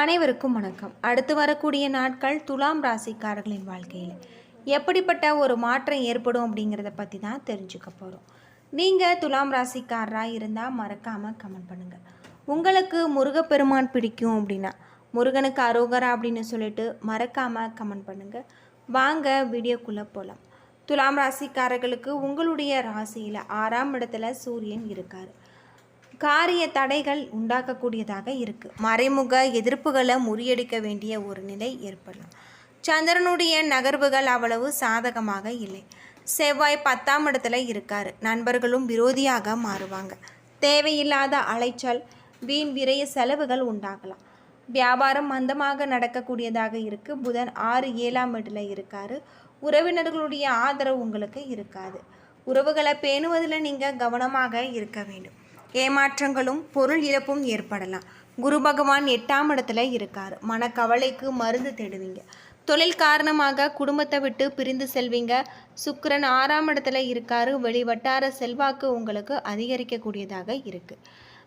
அனைவருக்கும் வணக்கம். அடுத்து வரக்கூடிய நாட்கள் துலாம் ராசிக்காரர்களின் வாழ்க்கையில். எப்படிப்பட்ட ஒரு மாற்றம் ஏற்படும் அப்படிங்கிறத பற்றி தான் தெரிஞ்சுக்க போகிறோம் நீங்கள் துலாம் ராசிக்காரராக இருந்தால் மறக்காமல் கமெண்ட் பண்ணுங்கள் உங்களுக்கு முருகப்பெருமான் பிடிக்கும் அப்படின்னா முருகனுக்கு அரோகரா அப்படின்னு சொல்லிட்டு மறக்காமல் கமெண்ட் பண்ணுங்கள் வாங்க வீடியோக்குள்ளே போகலாம் துலாம் ராசிக்காரர்களுக்கு உங்களுடைய ராசியில் ஆறாம் இடத்துல சூரியன் இருக்கார். காரிய தடைகள் உண்டாக்கக்கூடியதாக இருக்குது மறைமுக எதிர்ப்புகளை முறியடிக்க வேண்டிய ஒரு நிலை ஏற்படலாம். சந்திரனுடைய நகர்வுகள் அவ்வளவு சாதகமாக இல்லை. செவ்வாய் பத்தாம் இடத்துல இருக்கார். நண்பர்களும் விரோதியாக மாறுவாங்க. தேவையில்லாத அலைச்சல் வீண் விரைய செலவுகள் உண்டாகலாம். வியாபாரம் மந்தமாக நடக்கக்கூடியதாக இருக்குது புதன் ஆறு ஏழாம் இடத்துல இருக்கார். உறவினர்களுடைய ஆதரவு உங்களுக்கு இருக்காது. உறவுகளை பேணுவதில் நீங்கள் கவனமாக இருக்க வேண்டும். ஏமாற்றங்களும் பொருள் இழப்பும் ஏற்படலாம். குரு பகவான் எட்டாம் இடத்துல இருக்கார். மனக்கவலைக்கு மருந்து தேடுவீங்க. தொழில் காரணமாக குடும்பத்தை விட்டு பிரிந்து செல்வீங்க. சுக்கரன் ஆறாம் இடத்துல இருக்காரு. வெளிவட்டார செல்வாக்கு உங்களுக்கு அதிகரிக்கக்கூடியதாக இருக்கு.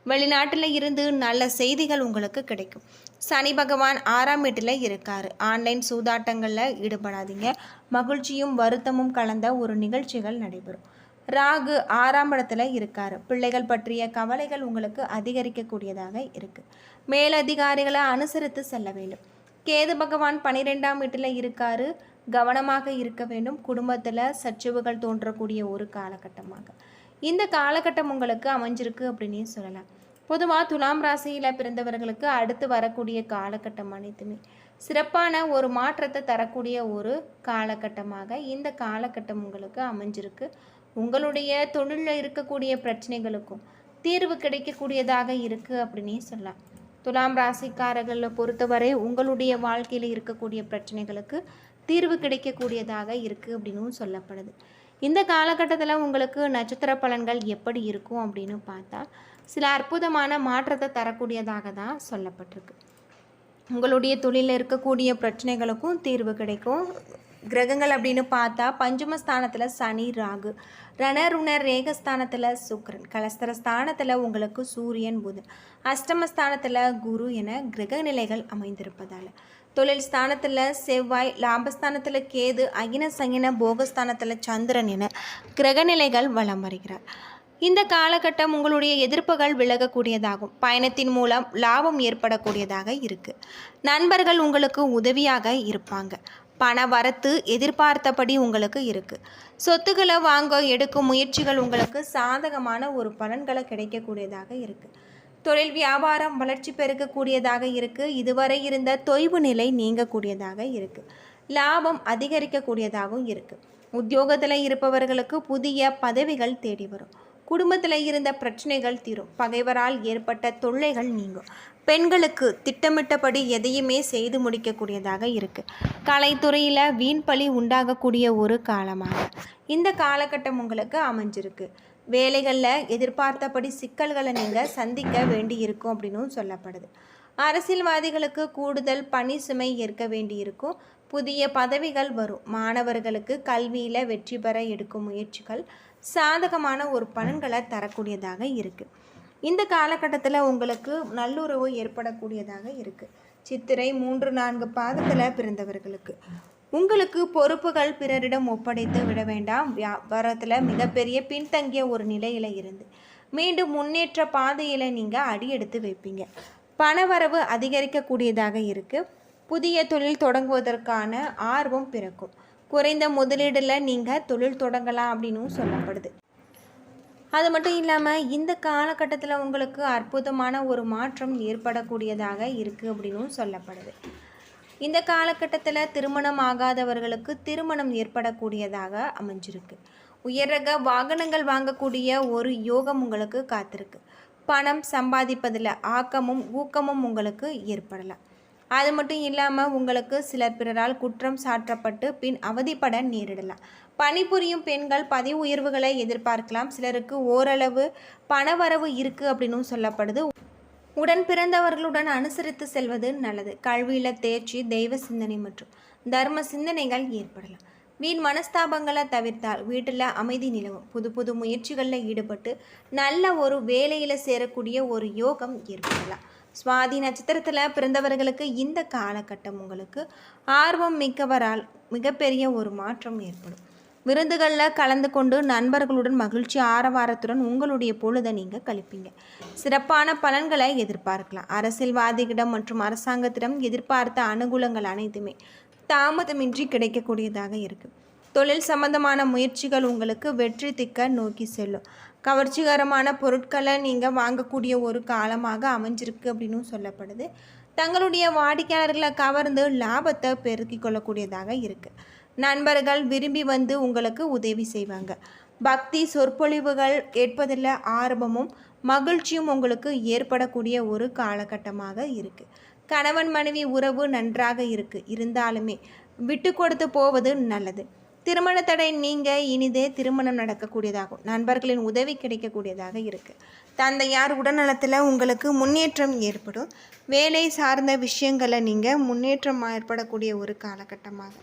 வெளிநாட்டில் இருந்து நல்ல செய்திகள் உங்களுக்கு கிடைக்கும். சனி பகவான் ஆறாம் வீட்டில் இருக்காரு. ஆன்லைன் சூதாட்டங்களில் ஈடுபடாதீங்க. மகிழ்ச்சியும் வருத்தமும் கலந்த ஒரு நிகழ்ச்சிகள் நடைபெறும். ராகு ஆறாம் இடத்துல இருக்காரு. பிள்ளைகள் பற்றிய கவலைகள் உங்களுக்கு அதிகரிக்கக்கூடியதாக இருக்கு. மேலதிகாரிகளை அனுசரித்து செல்ல வேண்டும். கேது பகவான் பனிரெண்டாம் வீட்டில் இருக்காரு. கவனமாக இருக்க வேண்டும். குடும்பத்தில் சச்சுவுகள் தோன்றக்கூடிய ஒரு காலகட்டமாக. இந்த காலகட்டம் உங்களுக்கு அமைஞ்சிருக்கு அப்படின்னே சொல்லலாம். பொதுவாக துலாம் ராசியில் பிறந்தவர்களுக்கு அடுத்து வரக்கூடிய காலகட்டம் அனைத்துமே சிறப்பான ஒரு மாற்றத்தை தரக்கூடிய ஒரு காலகட்டமாக இந்த காலகட்டம் உங்களுக்கு அமைஞ்சிருக்கு. உங்களுடைய தொழிலில் இருக்கக்கூடிய பிரச்சனைகளுக்கும் தீர்வு கிடைக்கக்கூடியதாக இருக்குது அப்படின்னே சொல்லலாம். துலாம் ராசிக்காரர்களை பொறுத்தவரை உங்களுடைய வாழ்க்கையில் இருக்கக்கூடிய பிரச்சனைகளுக்கு தீர்வு கிடைக்கக்கூடியதாக இருக்குது அப்படின்னும் சொல்லப்படுது. இந்த காலகட்டத்தில் உங்களுக்கு நட்சத்திர பலன்கள் எப்படி இருக்கும் அப்படின்னு பார்த்தா சில அற்புதமான மாற்றத்தை தரக்கூடியதாக தான் சொல்லப்பட்டிருக்கு. உங்களுடைய தொழிலில் இருக்கக்கூடிய பிரச்சனைகளுக்கும் தீர்வு கிடைக்கும். கிரகங்கள் அப்படின்னு பார்த்தா பஞ்சமஸ்தானத்தில் சனி ராகு. ரணருணர் ரேகஸ்தானத்தில் சுக்ரன் கலஸ்தர ஸ்தானத்தில் உங்களுக்கு சூரியன் புதன். அஷ்டமஸ்தானத்தில் குரு என கிரக நிலைகள் அமைந்திருப்பதால். தொழில் ஸ்தானத்தில் செவ்வாய் லாபஸ்தானத்தில் கேது அகின சங்கின போகஸ்தானத்தில் சந்திரன் என கிரகநிலைகள் வலம் வருகிறார். இந்த காலகட்டம் உங்களுடைய எதிர்ப்புகள் விலகக்கூடியதாகும். பயணத்தின் மூலம் லாபம் ஏற்படக்கூடியதாக இருக்குது நண்பர்கள் உங்களுக்கு உதவியாக இருப்பாங்க. பண வரத்து எதிர்பார்த்தபடி உங்களுக்கு இருக்குது சொத்துக்களை வாங்க எடுக்கும் முயற்சிகள் உங்களுக்கு சாதகமான ஒரு பலன்களை கிடைக்கக்கூடியதாக இருக்குது தொழில் வியாபாரம் வளர்ச்சி பெருக்கக்கூடியதாக இருக்குது இதுவரை இருந்த தொய்வு நிலை நீங்கக்கூடியதாக இருக்குது லாபம் அதிகரிக்கக்கூடியதாகவும் இருக்குது உத்தியோகத்தில் இருப்பவர்களுக்கு புதிய பதவிகள் தேடி வரும். குடும்பத்தில் இருந்த பிரச்சனைகள் தீரும். பகைவரால் ஏற்பட்ட தொல்லைகள் நீங்கும். பெண்களுக்கு திட்டமிட்டபடி எதையுமே செய்து முடிக்கக்கூடியதாக இருக்குது கலைத்துறையில் வீண் பழி உண்டாகக்கூடிய ஒரு காலமாக இந்த காலகட்டம் உங்களுக்கு அமைஞ்சிருக்கு. வேலைகளில் எதிர்பார்த்தபடி சிக்கல்களை நீங்கள் சந்திக்க வேண்டி இருக்கும் அப்படின்னும் சொல்லப்படுது. அரசியல்வாதிகளுக்கு கூடுதல் பணி சுமை ஏற்க வேண்டியிருக்கும். புதிய பதவிகள் வரும். மாணவர்களுக்கு கல்வியில் வெற்றி பெற எடுக்கும் முயற்சிகள் சாதகமான ஒரு பலன்களை தரக்கூடியதாக இருக்குது இந்த காலகட்டத்தில் உங்களுக்கு நல்லுறவு ஏற்படக்கூடியதாக இருக்குது சித்திரை மூன்று நான்கு பாதத்தில் பிறந்தவர்களுக்கு. உங்களுக்கு பொறுப்புகள் பிறரிடம் ஒப்படைத்து விட வேண்டாம். வியாபாரத்தில் மிகப்பெரிய பின்தங்கிய ஒரு நிலையில் இருந்து. மீண்டும் முன்னேற்ற பாதையில் நீங்கள் அடி எடுத்து வைப்பீங்க. பணவரவு அதிகரிக்கக்கூடியதாக இருக்குது புதிய தொழில் தொடங்குவதற்கான ஆர்வம் பிறக்கும். குறைந்த முதலீடில் நீங்கள் தொழில் தொடங்கலாம் அப்படின்னும் சொல்லப்படுது. அது மட்டும் இல்லாமல் இந்த காலகட்டத்தில் உங்களுக்கு அற்புதமான ஒரு மாற்றம் ஏற்படக்கூடியதாக இருக்குது அப்படின்னும் சொல்லப்படுது. இந்த காலகட்டத்தில் திருமணம் ஆகாதவர்களுக்கு திருமணம் ஏற்படக்கூடியதாக அமைஞ்சிருக்கு. உயர்ரக வாகனங்கள் வாங்கக்கூடிய ஒரு யோகம் உங்களுக்கு காத்திருக்கு. பணம் சம்பாதிப்பதில் ஆக்கமும் ஊக்கமும் உங்களுக்கு ஏற்படலாம். அது மட்டும் இல்லாமல் உங்களுக்கு சிலர் பிறரால் குற்றம் சாற்றப்பட்டு பின் அவதிப்பட நேரிடலாம். பணிபுரியும் பெண்கள் பதவி உயர்வுகளை எதிர்பார்க்கலாம். சிலருக்கு ஓரளவு பணவரவு இருக்குது அப்படின்னும் சொல்லப்படுது. உடன் பிறந்தவர்களுடன் அனுசரித்து செல்வது நல்லது. கல்வியில் தேர்ச்சி தெய்வ சிந்தனை மற்றும் தர்ம சிந்தனைகள் ஏற்படலாம். வீண் மனஸ்தாபங்களை தவிர்த்தால் வீட்டில் அமைதி நிலவும். புது புது முயற்சிகளில் ஈடுபட்டு நல்ல ஒரு வேலையில் சேரக்கூடிய ஒரு யோகம் ஏற்படலாம். சுவாதி நட்சத்திரத்தில் பிறந்தவர்களுக்கு இந்த காலகட்டம் உங்களுக்கு ஆர்வம் மிக்கவரால் மிகப்பெரிய ஒரு மாற்றம் ஏற்படும். விருந்துகளில் கலந்து கொண்டு நண்பர்களுடன் மகிழ்ச்சி ஆரவாரத்துடன் உங்களுடைய பொழுதை நீங்கள் கழிப்பீங்க. சிறப்பான பலன்களை எதிர்பார்க்கலாம். அரசியல்வாதிகளிடம் மற்றும் அரசாங்கத்திடம் எதிர்பார்த்த அனுகூலங்கள் அனைத்துமே தாமதமின்றி கிடைக்கக்கூடியதாக இருக்குது தொழில் சம்பந்தமான முயற்சிகள் உங்களுக்கு வெற்றி திக்க நோக்கி செல்லும். கவர்ச்சிகரமான பொருட்களை நீங்கள் வாங்கக்கூடிய ஒரு காலமாக அமைஞ்சிருக்கு அப்படின்னு சொல்லப்படுது. தங்களுடைய வாடிக்கையாளர்களை கவர்ந்து லாபத்தை பெருக்கிக் கொள்ளக்கூடியதாக இருக்குது நண்பர்கள் விரும்பி வந்து உங்களுக்கு உதவி செய்வாங்க. பக்தி சொற்பொழிவுகள் கேட்பதில் ஆர்வமும் மகிழ்ச்சியும் உங்களுக்கு ஏற்படக்கூடிய ஒரு காலகட்டமாக இருக்குது கணவன் மனைவி உறவு நன்றாக இருக்குது இருந்தாலுமே விட்டு கொடுத்து போவது நல்லது. திருமண தடை நீங்க இனிதே திருமணம் நடக்கக்கூடியதாகும். நண்பர்களின் உதவி கிடைக்கக்கூடியதாக இருக்குது தந்தையார் உடல்நலத்தில் உங்களுக்கு முன்னேற்றம் ஏற்படும். வேலை சார்ந்த விஷயங்களை நீங்கள் முன்னேற்றம் ஏற்படக்கூடிய ஒரு காலகட்டமாக.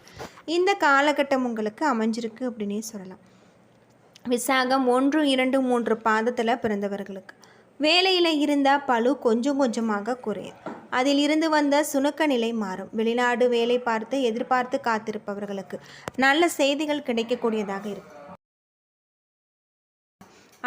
இந்த காலகட்டம் உங்களுக்கு அமைஞ்சிருக்கு அப்படின்னே சொல்லலாம். விசாகம் ஒன்று இரண்டு மூன்று பாதத்தில் பிறந்தவர்களுக்கு. வேலையில் இருந்தால் பழு கொஞ்சம் கொஞ்சமாக குறையும். அதில் இருந்து வந்த சுணக்க நிலை மாறும். வெளிநாடு வேலை பார்த்து எதிர்பார்த்து காத்திருப்பவர்களுக்கு நல்ல செய்திகள் கிடைக்கக்கூடியதாக இருக்கும்.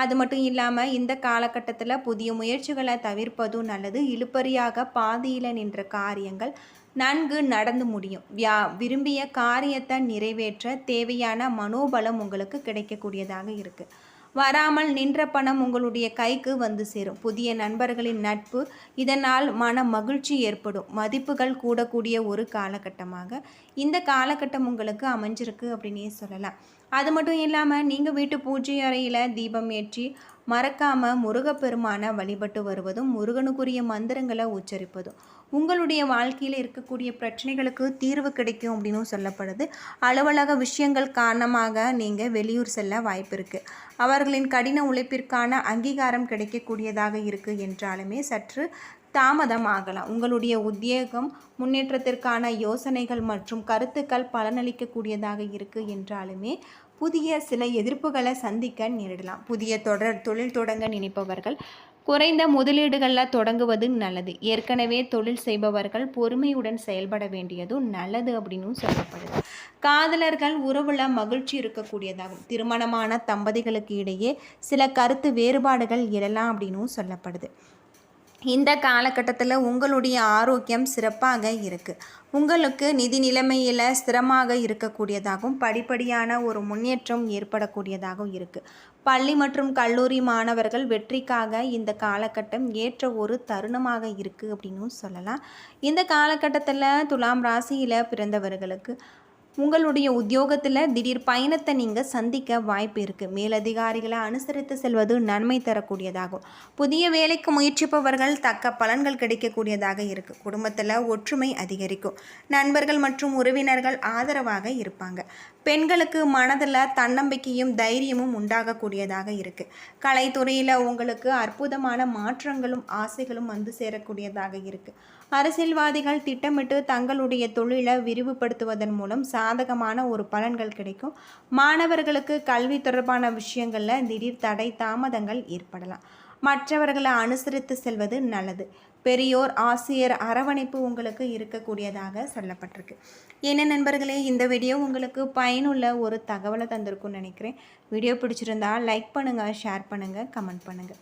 அது மட்டும் இல்லாமல் இந்த காலகட்டத்தில் புதிய முயற்சிகளை தவிர்ப்பதும் நல்லது. இழுப்பறியாக பாதியில் நின்ற காரியங்கள் நன்கு நடந்து முடியும். வியா விரும்பிய காரியத்தை நிறைவேற்ற தேவையான மனோபலம் உங்களுக்கு கிடைக்கக்கூடியதாக இருக்குது வராமல் நின்ற பணம் உங்களுடைய கைக்கு வந்து சேரும். புதிய நண்பர்களின் நட்பு இதனால் மன மகிழ்ச்சி ஏற்படும். மதிப்புகள் கூடக்கூடிய ஒரு காலகட்டமாக. இந்த காலகட்டம் உங்களுக்கு அமைஞ்சிருக்கு அப்படின்னே சொல்லலாம். அது மட்டும் இல்லாமல் நீங்கள் வீட்டு பூஜை அறையில் தீபம் ஏற்றி மறக்காமல் முருகப்பெருமானை வழிபட்டு வருவதும் முருகனுக்குரிய மந்திரங்களை உச்சரிப்பதும். உங்களுடைய வாழ்க்கையில் இருக்கக்கூடிய பிரச்சனைகளுக்கு தீர்வு கிடைக்கும் அப்படின்னு சொல்லப்படுது. அலுவலக விஷயங்கள் காரணமாக நீங்கள் வெளியூர் செல்ல வாய்ப்பு இருக்குது அவர்களின் கடின உழைப்பிற்கான அங்கீகாரம் கிடைக்கக்கூடியதாக இருக்குது என்றாலுமே சற்று தாமதம் ஆகலாம். உங்களுடைய உத்தியோகம் முன்னேற்றத்திற்கான யோசனைகள் மற்றும் கருத்துக்கள் பலனளிக்கக்கூடியதாக இருக்குது என்றாலுமே புதிய சில எதிர்ப்புகளை சந்திக்க நேரிடலாம். புதிய தொடர் தொழில் தொடங்க நினைப்பவர்கள் குறைந்த முதலீடுகளில் தொடங்குவது நல்லது. ஏற்கனவே தொழில் செய்பவர்கள் பொறுமையுடன் செயல்பட வேண்டியதும் நல்லது அப்படின்னு சொல்லப்படுது. காதலர்கள் உறவுல மகிழ்ச்சி இருக்கக்கூடியதாகும். திருமணமான தம்பதிகளுக்கு இடையே சில கருத்து வேறுபாடுகள் எழலாம் அப்படின்னும் சொல்லப்படுது. இந்த காலகட்டத்தில் உங்களுடைய ஆரோக்கியம் சிறப்பாக இருக்குது உங்களுக்கு நிதி நிலைமையில் ஸ்திரமாக இருக்கக்கூடியதாகவும் படிப்படியான ஒரு முன்னேற்றம் ஏற்படக்கூடியதாகவும் இருக்குது பள்ளி மற்றும் கல்லூரி மாணவர்கள் வெற்றிக்காக இந்த காலகட்டம் ஏற்ற ஒரு தருணமாக இருக்குது அப்படின்னும் சொல்லலாம். இந்த காலகட்டத்தில் துலாம் ராசியில் பிறந்தவர்களுக்கு உங்களுடைய உத்தியோகத்தில் திடீர் பயணத்தை நீங்கள் சந்திக்க வாய்ப்பு இருக்குது மேலதிகாரிகளை அனுசரித்து செல்வது நன்மை தரக்கூடியதாகும். புதிய வேலைக்கு முயற்சிப்பவர்கள் தக்க பலன்கள் கிடைக்கக்கூடியதாக இருக்குது குடும்பத்தில் ஒற்றுமை அதிகரிக்கும். நண்பர்கள் மற்றும் உறவினர்கள் ஆதரவாக இருப்பாங்க. பெண்களுக்கு மனதில் தன்னம்பிக்கையும் தைரியமும் உண்டாகக்கூடியதாக இருக்குது கலைத்துறையில் உங்களுக்கு அற்புதமான மாற்றங்களும் ஆசைகளும் வந்து சேரக்கூடியதாக இருக்குது அரசியல்வாதிகள் திட்டமிட்டு தங்களுடைய தொழிலை விரிவுபடுத்துவதன் மூலம் சாதகமான ஒரு பலன்கள் கிடைக்கும். மாணவர்களுக்கு கல்வி தொடர்பான விஷயங்களில் திடீர் தடை தாமதங்கள் ஏற்படலாம். மற்றவர்களை அனுசரித்து செல்வது நல்லது. பெரியோர் ஆசிரியர் அரவணைப்பு உங்களுக்கு இருக்கக்கூடியதாக சொல்லப்பட்டிருக்கு. என்ன நண்பர்களே இந்த வீடியோ உங்களுக்கு பயனுள்ள ஒரு தகவலை தந்திருக்கும்னு நினைக்கிறேன். வீடியோ பிடிச்சிருந்தா லைக் பண்ணுங்கள் ஷேர் பண்ணுங்கள் கமெண்ட் பண்ணுங்கள்